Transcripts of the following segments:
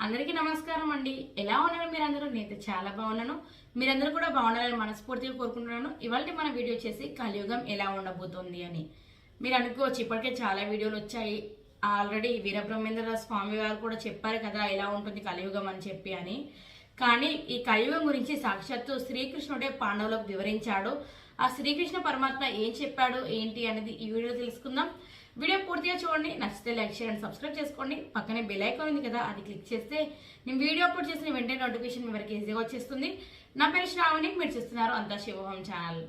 అందరికీ నమస్కారం అండి. ఎలా ఉన్నారు మీరందరూ? నేనైతే చాలా బాగున్నాను. మీరందరూ కూడా బాగుండాలని మనస్ఫూర్తిగా కోరుకుంటున్నాను. ఇవాళ మన వీడియో వచ్చేసి కలియుగం ఎలా ఉండబోతోంది అని. మీరు అనుకోవచ్చు ఇప్పటికే చాలా వీడియోలు వచ్చాయి. ఆల్రెడీ వీరబ్రహ్మేంద్ర స్వామి వారు కూడా చెప్పారు కదా ఎలా ఉంటుంది కలియుగం అని చెప్పి అని. కానీ ఈ కలియుగం గురించి సాక్షాత్తు శ్రీకృష్ణుడే పాండవులకు వివరించాడు. ఆ శ్రీకృష్ణ పరమాత్మ ఏం చెప్పాడు ఏంటి అనేది ఈ వీడియో తెలుసుకుందాం. వీడియో పూర్తిగా చూడండి నచ్చితే లైక్ చేయండి సబ్స్క్రైబ్ చేసుకోండి. పక్కనే బెల్ ఐకాన్ ఉంది కదా అది క్లిక్ చేస్తే నేను వీడియో అప్లోడ్ చేసిన వెంటనే నోటిఫికేషన్ మీ వరకు ఈజీగా వచ్చేస్తుంది. నా పేరు శ్రావణి మీరు చూస్తున్నారు అంతా శివహం ఛానల్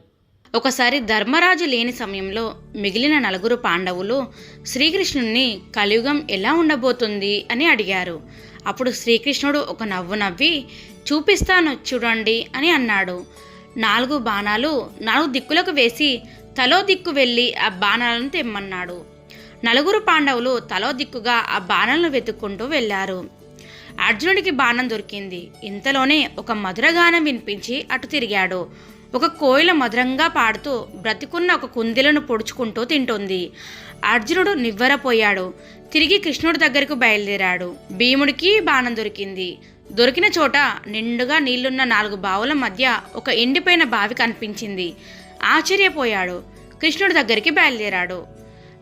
ఒకసారి ధర్మరాజు లేని సమయంలో మిగిలిన నలుగురు పాండవులు శ్రీకృష్ణుణ్ణి కలియుగం ఎలా ఉండబోతుంది అని అడిగారు. అప్పుడు శ్రీకృష్ణుడు ఒక నవ్వు నవ్వి చూపిస్తాను చూడండి అని అన్నాడు. నాలుగు బాణాలు నాలుగు దిక్కులకు వేసి తలో దిక్కు వెళ్ళి ఆ బాణాలను తెమ్మన్నాడు. నలుగురు పాండవులు తలో దిక్కుగా ఆ బాణాలను వెతుక్కుంటూ వెళ్ళారు. అర్జునుడికి బాణం దొరికింది. ఇంతలోనే ఒక మధురగానం వినిపించి అటు తిరిగాడు. ఒక కోయిల మధురంగా పాడుతూ బ్రతికున్న ఒక కుందిలను పొడుచుకుంటూ తింటుంది. అర్జునుడు నివ్వరపోయాడు. తిరిగి కృష్ణుడి దగ్గరకు బయలుదేరాడు. భీముడికి బాణం దొరికింది. దొరికిన చోట నిండుగా నీళ్ళున్న నాలుగు బావుల మధ్య ఒక ఎండిపోయిన బావి కనిపించింది. ఆశ్చర్యపోయాడు. కృష్ణుడి దగ్గరికి బయలుదేరాడు.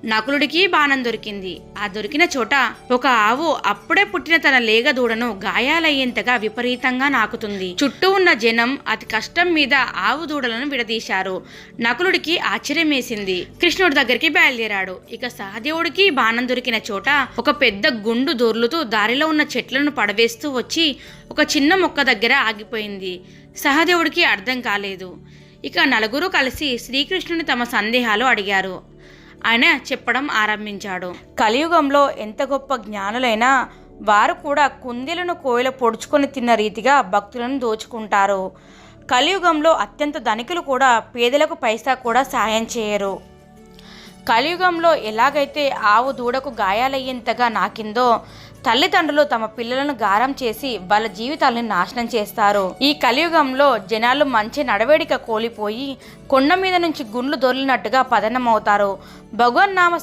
నకులుడికి బాణం దొరికింది. ఆ దొరికిన చోట ఒక ఆవు అప్పుడే పుట్టిన తన లేగ దూడను గాయాలయ్యేంతగా విపరీతంగా నాకుతుంది. చుట్టూ ఉన్న జనం అతి కష్టం మీద ఆవు దూడలను విడదీశారు. నకులుడికి ఆశ్చర్యం వేసింది కృష్ణుడి దగ్గరికి బయలుదేరాడు. ఇక సహదేవుడికి బాణం దొరికిన చోట ఒక పెద్ద గుండు దొర్లుతూ దారిలో ఉన్న చెట్లను పడవేస్తూ వచ్చి ఒక చిన్న మొక్క దగ్గర ఆగిపోయింది. సహదేవుడికి అర్థం కాలేదు. ఇక నలుగురు కలిసి శ్రీకృష్ణుని తమ సందేహాలు అడిగారు. ఆయన చెప్పడం ఆరంభించాడు. కలియుగంలో ఎంత గొప్ప జ్ఞానులైనా వారు కూడా కుందేలను కోయిల పొడుచుకొని తిన్న రీతిగా భక్తులను దోచుకుంటారు. కలియుగంలో అత్యంత ధనికులు కూడా పేదలకు పైసా కూడా సాయం చేయరు. కలియుగంలో ఎలాగైతే ఆవు దూడకు గాయాలయ్యేంతగా నాకిందో తల్లిదండ్రులు తమ పిల్లలను గారం చేసి వాళ్ళ జీవితాలను నాశనం చేస్తారు. ఈ కలియుగంలో జనాలు మంచి నడవేడిక కోల్పోయి కొండ మీద నుంచి గుండ్లు దొరిలినట్టుగా పతనమవుతారు. భగవన్ నామ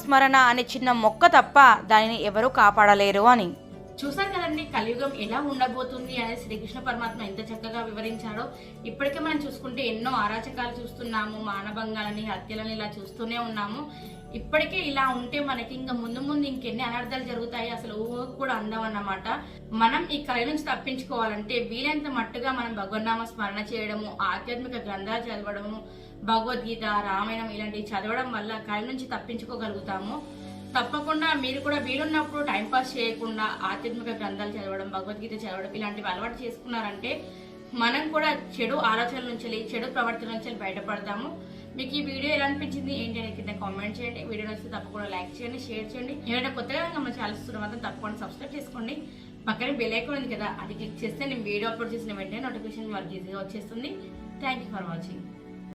అనే చిన్న మొక్క తప్ప దానిని ఎవరూ కాపాడలేరు అని. చూసారు కదండి కలియుగం ఎలా ఉండబోతుంది అనేది శ్రీకృష్ణ పరమాత్మ ఎంత చక్కగా వివరించాడో. ఇప్పటికే మనం చూసుకుంటే ఎన్నో అరాచకాలు చూస్తున్నాము మానభంగాలని హత్యలని ఇలా చూస్తూనే ఉన్నాము. ఇప్పటికే ఇలా ఉంటే మనకి ఇంకా ముందు ముందు ఇంకెన్ని అనర్థాలు జరుగుతాయి అసలు ఊహకు కూడా అందం అన్నమాట. మనం ఈ కళ నుంచి తప్పించుకోవాలంటే వీలైనంత మట్టుగా మనం భగవన్నామ స్మరణ చేయడము ఆధ్యాత్మిక గ్రంథాలు చదవడము భగవద్గీత రామాయణం ఇలాంటివి చదవడం వల్ల కళ నుంచి తప్పించుకోగలుగుతాము. తప్పకుండా మీరు కూడా వీలున్నప్పుడు టైం పాస్ చేయకుండా ఆధ్యాత్మిక గ్రంథాలు చదవడం భగవద్గీత చదవడం ఇలాంటివి అలవాటు చేసుకున్నారంటే మనం కూడా చెడు ఆలోచనల నుంచి వెళ్ళి, చెడు ప్రవర్తన నుంచి వెళ్ళి బయటపడతాము. మీకు ఈ వీడియో ఎలా అనిపించింది ఏంటి అనేది కింద కామెంట్ చేయండి. వీడియో నచ్చితే తప్పకుండా లైక్ చేయండి షేర్ చేయండి. ఏదైనా కొత్తగా మన ఛానల్స్ మాత్రం తప్పకుండా సబ్స్క్రైబ్ చేసుకోండి. పక్కన బెల్ ఐకాన్ ఉంది కదా అది క్లిక్ చేస్తే నేను వీడియో అప్లోడ్ చేసిన వెంటనే నోటిఫికేషన్ వాళ్ళకి ఈజీగా వచ్చేస్తుంది. Thank you for watching